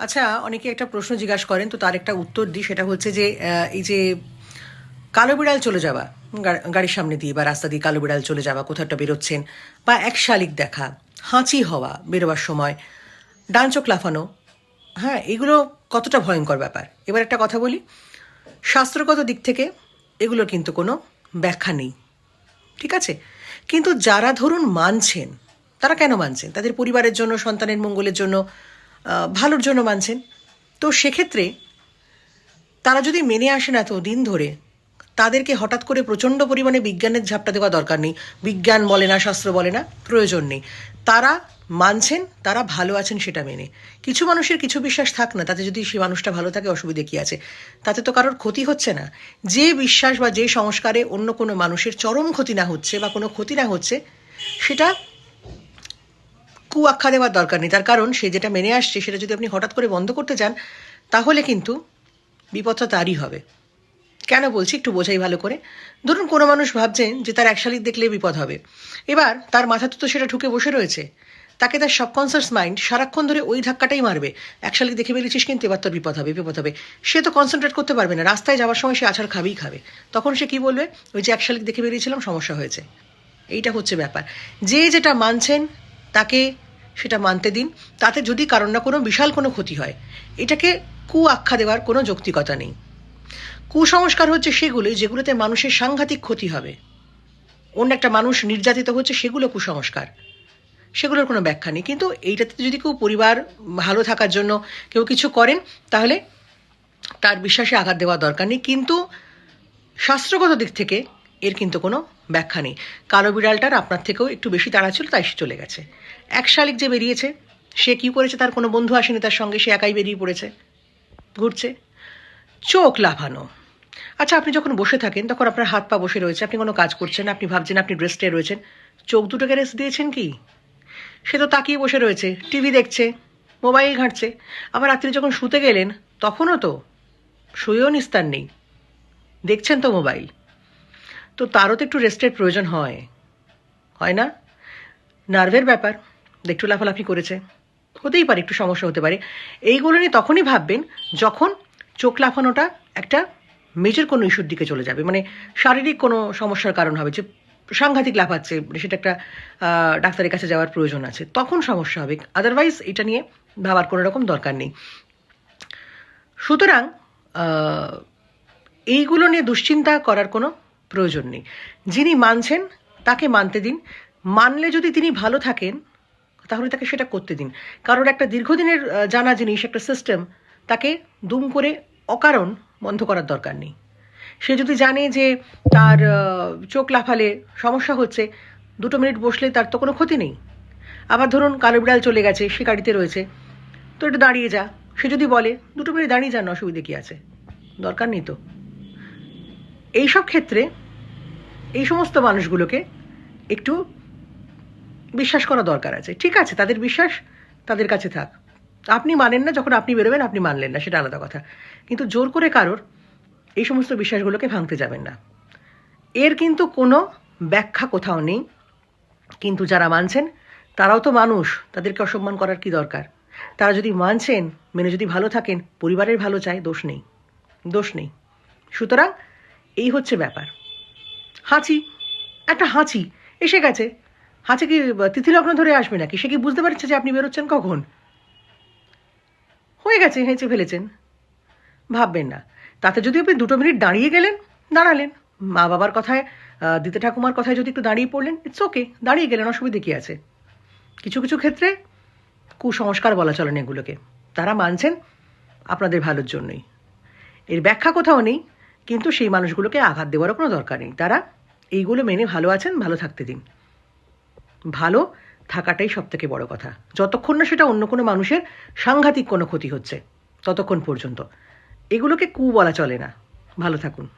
আচ্ছা অনেকে একটা প্রশ্ন জিজ্ঞাসা করেন, তো তার একটা উত্তর দিই, সেটা হচ্ছে যে এই যে কালো বিড়াল চলে যাওয়া গাড়ির সামনে দিয়ে বা রাস্তা দিয়ে কালো বিড়াল চলে যাওয়া, কোথাও একটা বেরোচ্ছেন, বা এক শালিক দেখা, হাঁচি হওয়া বেরোবার সময়, ডান চোখ লাফানো হ্যাঁ এগুলো কতটা ভয়ঙ্কর ব্যাপার? এবার একটা কথা বলি শাস্ত্রগত দিক থেকে এগুলোর কিন্তু কোনো ব্যাখ্যা নেই, ঠিক আছে? কিন্তু যারা ধরুন মানছেন, তারা কেন মানছেন? তাদের পরিবারের জন্য, সন্তানের মঙ্গলের জন্য ভালোর জন্য মানছেন। তো সেক্ষেত্রে তারা যদি মেনে আসেন এত দিন ধরে, তাদেরকে হঠাৎ করে প্রচণ্ড পরিমাণে বিজ্ঞানের ঝাপটা দেওয়া দরকার নেই। বিজ্ঞান বলে না, শাস্ত্র বলে না, প্রয়োজন নেই। তারা মানছেন, তারা ভালো আছেন সেটা মেনে। কিছু মানুষের কিছু বিশ্বাস থাক না, তাতে যদি সে মানুষটা ভালো থাকে, অসুবিধে কী আছে? তাতে তো কারোর ক্ষতি হচ্ছে না। যে বিশ্বাস বা যে সংস্কারে অন্য কোনো মানুষের চরম ক্ষতি না হচ্ছে বা কোনো ক্ষতি না হচ্ছে, সেটা কু আখ্যা দেওয়ার দরকার নেই। তার কারণ সে যেটা মেনে আসছে, সেটা যদি আপনি হঠাৎ করে বন্ধ করতে যান তাহলে কিন্তু বিপদটা তারই হবে। কেন বলছি? একটু বোঝাই ভালো করে। ধরুন কোনো মানুষ ভাবছেন যে তার এক শালিক দেখলে বিপদ হবে। এবার তার মাথাতে তো সেটা ঢুকে বসে রয়েছে। তাকে তার সাবকনসিয়াস মাইন্ড সারাক্ষণ ধরে ওই ধাক্কাটাই মারবে। এক শালিক দেখে বেরিয়েছিস কিন্তু এবার তোর বিপদ হবে বিপদ হবে। সে তো কনসেন্ট্রেট করতে পারবে না। রাস্তায় যাওয়ার সময় সে আছাড় খাবেই খাবে। তখন সে কি বলবে? ওই যে এক শালিক দেখে বেরিয়েছিলাম, সমস্যা হয়েছে। এইটা হচ্ছে ব্যাপার। যে যেটা মানছেন তাকে সেটা মানতে দিন। তাতে যদি কারণ না কোনো বিশাল কোনো ক্ষতি হয়, এটাকে কু আখ্যা দেওয়ার কোনো যৌক্তিকতা নেই। কুসংস্কার হচ্ছে সেগুলি যেগুলোতে মানুষের সাংঘাতিক ক্ষতি হবে। অন্য একটা মানুষ নির্যাতিত হচ্ছে সেগুলো কুসংস্কার। সেগুলোর কোনো ব্যাখ্যা নেই। কিন্তু এইটাতে যদি কেউ পরিবার ভালো থাকার জন্য কেউ কিছু করেন, তাহলে তার বিশ্বাসে আঘাত দেওয়া দরকার নেই। কিন্তু শাস্ত্রগত দিক থেকে এর কিন্তু কোনো ব্যাখ্যা নেই। কালো বিড়ালটার আপনার থেকেও একটু বেশি তাড়া ছিল, তাই সে চলে গেছে। এক শালিক যে বেরিয়েছে, সে কি করেছে তার কোনো বন্ধু আসেনি তার সঙ্গে, সে একাই বেরিয়ে পড়েছে। ঘুরছে। চোখ লাফানো। আচ্ছা আপনি যখন বসে থাকেন, তখন আপনার হাত পা বসে রয়েছে, আপনি কোনো কাজ করছেন, আপনি ভাবছেন আপনি রেস্টে রয়েছেন। চোখ দুটোকে রেস্ট দিয়েছেন কি? সে তো তাকিয়ে বসে রয়েছে টিভি দেখছে, মোবাইল ঘাঁটছে। আবার রাত্রি যখন শুতে গেলেন, তখনও তো শুয়েও নিস্তার নেই। দেখছেন তো মোবাইল? তো তারও তো একটু রেস্টের প্রয়োজন হয়। হয় না? নার্ভের ব্যাপার। একটু লাফালাফি করেছে। হতেই পারে, একটু সমস্যা হতে পারে। এইগুলো নিয়ে তখনই ভাববেন যখন চোখ লাফানোটা একটা মেজর কোনো ইস্যুর দিকে চলে যাবে। মানে শারীরিক কোনো সমস্যার কারণ হবে যে সাংঘাতিক লাফাচ্ছে, সেটা একটা ডাক্তারের কাছে যাওয়ার প্রয়োজন আছে। তখন সমস্যা হবে। আদারওয়াইজ এটা নিয়ে ভাবার কোনো রকম দরকার নেই। সুতরাং এইগুলো নিয়ে দুশ্চিন্তা করার কোনো প্রয়োজন নেই। যিনি মানছেন, তাকে মানতে দিন। মানলে যদি তিনি ভালো থাকেন, তাহলে তাকে সেটা করতে দিন। কারোর একটা দীর্ঘদিনের জানা জিনিস, একটা সিস্টেম তাকে দুম করে অকারণ বন্ধ করার দরকার নেই। সে যদি জানে যে তার চোখ লাফালে সমস্যা হচ্ছে, দুটো মিনিট বসলে তার তো কোনো ক্ষতি নেই। আবার ধরুন কালো বিড়াল চলে গেছে সে গাড়িতে রয়েছে, তো একটু দাঁড়িয়ে যা। সে যদি বলে, দুটো মিনিট দাঁড়িয়ে যান, অসুবিধে কী আছে? দরকার নেই তো। এইসব ক্ষেত্রে এই সমস্ত মানুষগুলোকে একটু বিশ্বাস করা দরকার আছে। ঠিক আছে, তাদের বিশ্বাস তাদের কাছে থাক। আপনি মানেন না, যখন আপনি বেরোবেন আপনি মানলেন না, সেটা আলাদা কথা। কিন্তু জোর করে কারোর এই সমস্ত বিশ্বাসগুলোকে ভাঙতে যাবেন না। এর কিন্তু কোনো ব্যাখ্যা কোথাও নেই। কিন্তু যারা মানছেন, তারাও তো মানুষ, তাদেরকে অসম্মান করার কি দরকার? তারা যদি মানছেন, মেনে যদি ভালো থাকেন, পরিবারের ভালো চায়, দোষ নেই। দোষ নেই। সুতরাং এই হচ্ছে ব্যাপার। হাঁচি, একটা হাঁচি, এসে গেছে। হাঁচি কি তিথিলগ্ন ধরে আসবে নাকি? সে কি বুঝতে পারছে যে আপনি বেরোচ্ছেন কখন? হয়ে গেছে, হেঁচে ফেলেছেন। ভাববেন না। তাতে যদি আপনি দুটো মিনিট দাঁড়িয়ে গেলেন, দাঁড়ালেন। মা বাবার কথায় দিতে ঠাকুমার কথায় যদি একটু দাঁড়িয়ে পড়লেন ইটস ওকে দাঁড়িয়ে গেলেন, অসুবিধে কী আছে? কিছু কিছু ক্ষেত্রে কুসংস্কার বলা চলেন এগুলোকে। তারা মানছেন আপনাদের ভালোর জন্যই। এর ব্যাখ্যা কোথাও নেই। কিন্তু সেই মানুষগুলোকে আঘাত দেওয়ারও কোনো দরকার নেই। তারা এইগুলো মেনে ভালো আছেন, ভালো থাকতে দিন। ভালো থাকাটাই সব থেকে বড় কথা। যতক্ষণ না সেটা অন্য কোনো মানুষের সাংঘাতিক কোনো ক্ষতি হচ্ছে, ততক্ষণ পর্যন্ত। এগুলোকে কু বলা চলে না। ভালো থাকুন।